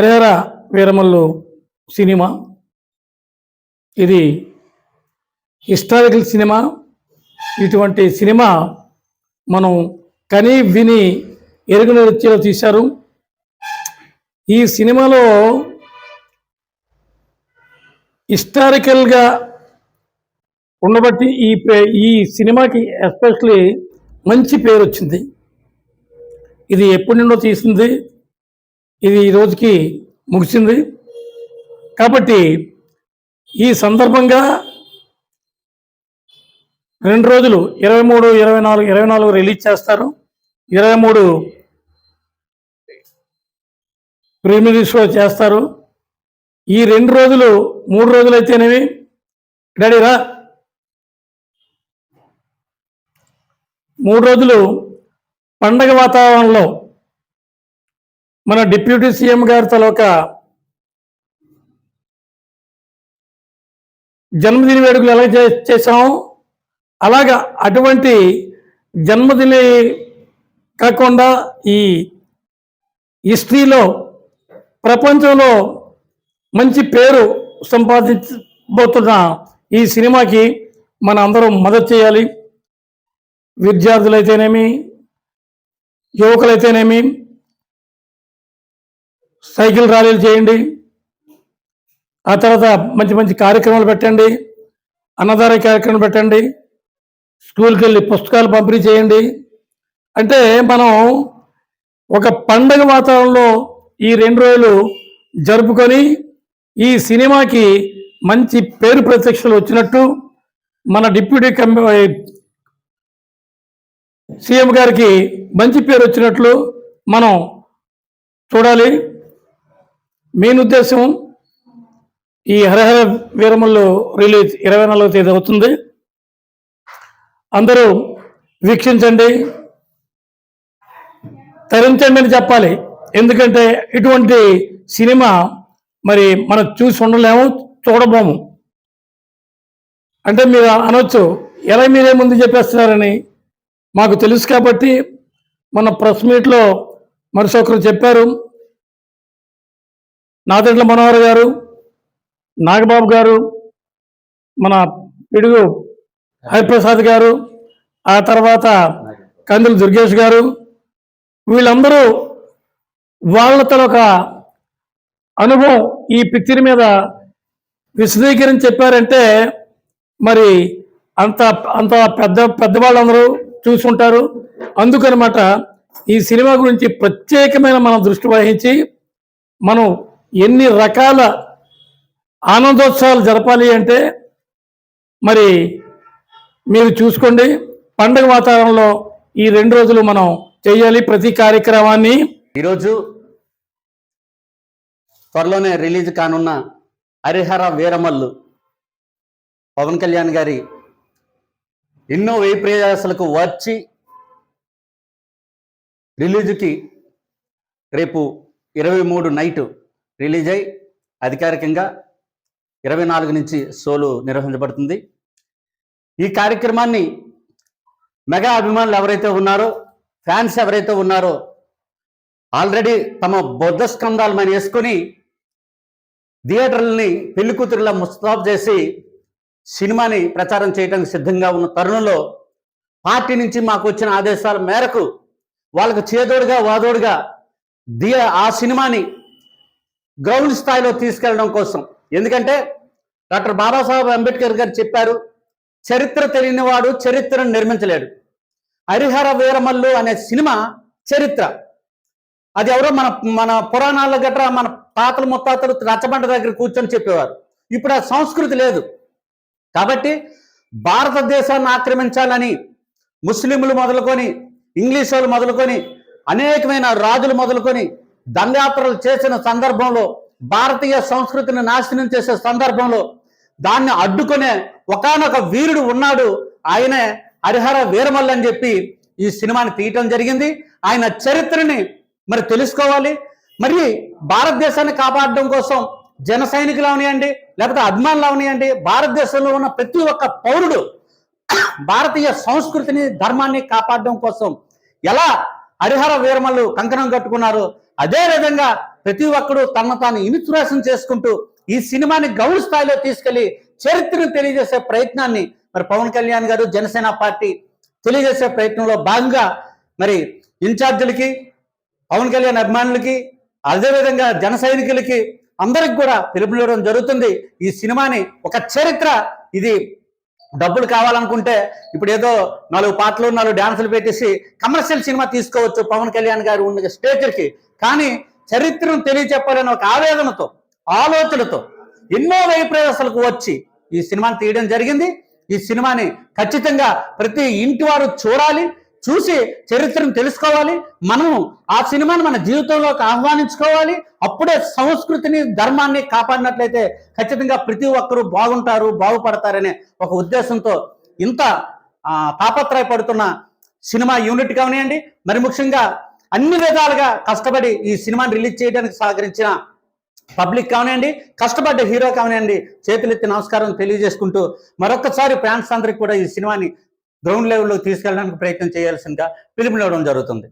Harihara Veeramallu cinema. ఇది historical cinema. ఇటువంటి cinema మనం కని విని ఎరుగున రీతిలో తీశారు. ఈ సినిమాలో హిస్టారికల్గా ఉండబట్టి ఈ పే- ఈ సినిమాకి ఎస్పెషలీ మంచి పేరు వచ్చింది ఇది ఎప్పటి నుండో తీసింది. ఇది ఈ రోజుకి ముగిసింది. కాబట్టి ఈ సందర్భంగా రెండు రోజులు ఇరవై మూడు ఇరవై నాలుగు ఇరవై నాలుగు రిలీజ్ చేస్తారు. ఇరవై మూడు ప్రీమియర్ షో చేస్తారు. ఈ రెండు రోజులు మూడు రోజులు అయితేనేవి డాడీరా మూడు రోజులు పండగ వాతావరణంలో మన డిప్యూటీ సీఎం గారి తలొక జన్మదిన వేడుకలు ఎలా చే అలాగా అటువంటి జన్మదిన కాకుండా ఈ హిస్టరీలో ప్రపంచంలో మంచి పేరు సంపాదించబోతున్న ఈ సినిమాకి మన అందరం మద్దతు చేయాలి. విద్యార్థులైతేనేమి యువకులైతేనేమి సైకిల్ ర్యాలీలు చేయండి. ఆ తర్వాత మంచి మంచి కార్యక్రమాలు పెట్టండి. అన్నదాన కార్యక్రమం పెట్టండి. స్కూల్కి వెళ్ళి పుస్తకాలు పంపిణీ చేయండి. అంటే మనం ఒక పండగ వాతావరణంలో ఈ రెండు రోజులు జరుపుకొని ఈ సినిమాకి మంచి పేరు ప్రత్యక్షలు వచ్చినట్టు మన డిప్యూటీ కమ్ సీఎం గారికి మంచి పేరు వచ్చినట్లు మనం చూడాలి. మెయిన్ ఉద్దేశం ఈ హరహర వీరముల్లో రిలీజ్ ఇరవై నాలుగో తేదీ అవుతుంది. అందరూ వీక్షించండి. తరించండి అని చెప్పాలి. ఎందుకంటే ఇటువంటి సినిమా మరి మనం చూసి ఉండలేము చూడబోము. అంటే మీరు అనొచ్చు ఎలా మీరే ముందు చెప్పేస్తున్నారని మాకు తెలుసు కాబట్టి మన ప్రెస్ మీట్లో మరొకరు చెప్పారు. నాదెండ్ల మనోహర్ గారు నాగబాబు గారు మన పిడుగు హరిప్రసాద్ గారు ఆ తర్వాత కందులు దుర్గేష్ గారు వీళ్ళందరూ వాళ్ళతో ఒక అనుభవం ఈ పిక్చర్ మీద విశదీకరించి చెప్పారంటే మరి అంత అంత పెద్ద పెద్దవాళ్ళందరూ చూసుంటారు అందుకనమాట ఈ సినిమా గురించి ప్రత్యేకమైన మనం దృష్టి వహించి మనం ఎన్ని రకాల ఆనందోత్సవాలు జరపాలి అంటే మరి మీరు చూసుకోండి పండగ వాతావరణంలో ఈ రెండు రోజులు మనం చేయాలి ప్రతి కార్యక్రమాన్ని. ఈరోజు త్వరలోనే రిలీజ్ కానున్న హరిహర వీరమల్లు. పవన్ కళ్యాణ్ గారి ఎన్నో వెయ్యి ప్రయాసాలకు వచ్చి రిలీజ్కి రేపు ఇరవై మూడు నైటు రిలీజ్ అయి అధికారికంగా ఇరవై నాలుగు నుంచి షోలు నిర్వహించబడుతుంది. ఈ కార్యక్రమాన్ని మెగా అభిమానులు ఎవరైతే ఉన్నారో ఫ్యాన్స్ ఎవరైతే ఉన్నారో ఆల్రెడీ తమ బొద్ధ స్కందాలు మన వేసుకొని థియేటర్లని పెళ్ళి కూతురులా ముస్తాబ్ చేసి సినిమాని ప్రచారం చేయడానికి సిద్ధంగా ఉన్న తరుణంలో పార్టీ నుంచి మాకు వచ్చిన ఆదేశాల మేరకు వాళ్ళకు చేదోడుగా వాదోడుగా దియ ఆ సినిమాని గ్రౌండ్ స్థాయిలో తీసుకెళ్ళడం కోసం. ఎందుకంటే డాక్టర్ బాబాసాహెబ్ అంబేద్కర్ గారు చెప్పారు చరిత్ర తెలియని వాడు చరిత్రను నిర్మించలేడు. హరిహర వీరమల్లు అనే సినిమా చరిత్ర. అది ఎవరో మన మన పురాణాల గట్రా మన తాతలు ముత్తాతలు రచ్చబండ దగ్గర కూర్చొని చెప్పేవారు. ఇప్పుడు ఆ సంస్కృతి లేదు. కాబట్టి భారతదేశాన్ని ఆక్రమించాలని ముస్లింలు మొదలుకొని ఇంగ్లీష్ వాళ్ళు మొదలుకొని అనేకమైన రాజులు మొదలుకొని దండయాత్రలు చేసిన సందర్భంలో భారతీయ సంస్కృతిని నాశనం చేసే సందర్భంలో దాన్ని అడ్డుకునే ఒకానొక వీరుడు ఉన్నాడు. ఆయనే హరిహర వీరమల్లు అని చెప్పి ఈ సినిమాని తీయటం జరిగింది. ఆయన చరిత్రని మరి తెలుసుకోవాలి. మరి భారతదేశాన్ని కాపాడడం కోసం జన సైనికులు అవనియండి లేకపోతే అభిమానులు అవనియండి భారతదేశంలో ఉన్న ప్రతి ఒక్క పౌరుడు భారతీయ సంస్కృతిని ధర్మాన్ని కాపాడడం కోసం ఎలా హరిహర వీరమల్లు కంకణం కట్టుకున్నారు అదే విధంగా ప్రతి ఒక్కడు తన తాను ఇన్స్పిరేషన్ చేసుకుంటూ ఈ సినిమాని గౌరవ స్థాయిలో తీసుకెళ్ళి చరిత్రను తెలియజేసే ప్రయత్నాన్ని మరి పవన్ కళ్యాణ్ గారు జనసేన పార్టీ తెలియజేసే ప్రయత్నంలో భాగంగా మరి ఇన్ఛార్జీలకి పవన్ కళ్యాణ్ అభిమానులకి అదేవిధంగా జన సైనికులకి అందరికి కూడా పిలుపునివ్వడం జరుగుతుంది. ఈ సినిమాని ఒక చరిత్ర. ఇది డబ్బులు కావాలనుకుంటే ఇప్పుడు ఏదో నాలుగు పాటలు నాలుగు డాన్సులు పెట్టేసి కమర్షియల్ సినిమా తీసుకోవచ్చు పవన్ కళ్యాణ్ గారు ఉన్న స్టేచర్కి కానీ చరిత్రను తెలియచెప్పాలని ఒక ఆవేదనతో ఆలోచనతో ఎన్నో వైప్రదశలకు వచ్చి ఈ సినిమాని తీయడం జరిగింది. ఈ సినిమాని ఖచ్చితంగా ప్రతి ఇంటి వారు చూడాలి. చూసి చరిత్రను తెలుసుకోవాలి. మనము ఆ సినిమాని మన జీవితంలోకి ఆహ్వానించుకోవాలి. అప్పుడే సంస్కృతిని ధర్మాన్ని కాపాడినట్లయితే ఖచ్చితంగా ప్రతి ఒక్కరూ బాగుంటారు బాగుపడతారనే ఒక ఉద్దేశంతో ఇంత ఆ, తాపత్రయపడుతున్న సినిమా యూనిట్ కానివ్వండి మరి ముఖ్యంగా అన్ని విధాలుగా కష్టపడి ఈ సినిమాని రిలీజ్ చేయడానికి సహకరించిన పబ్లిక్ కానివ్వండి కష్టపడ్డ హీరో కానివ్వండి చేతులెత్తి నమస్కారం తెలియజేసుకుంటూ మరొకసారి ఫ్యాన్స్ అందరికి కూడా ఈ సినిమాని గ్రౌండ్ లెవెల్లో తీసుకెళ్ళడానికి ప్రయత్నం చేయాల్సిందిగా పిలుపునివ్వడం జరుగుతుంది.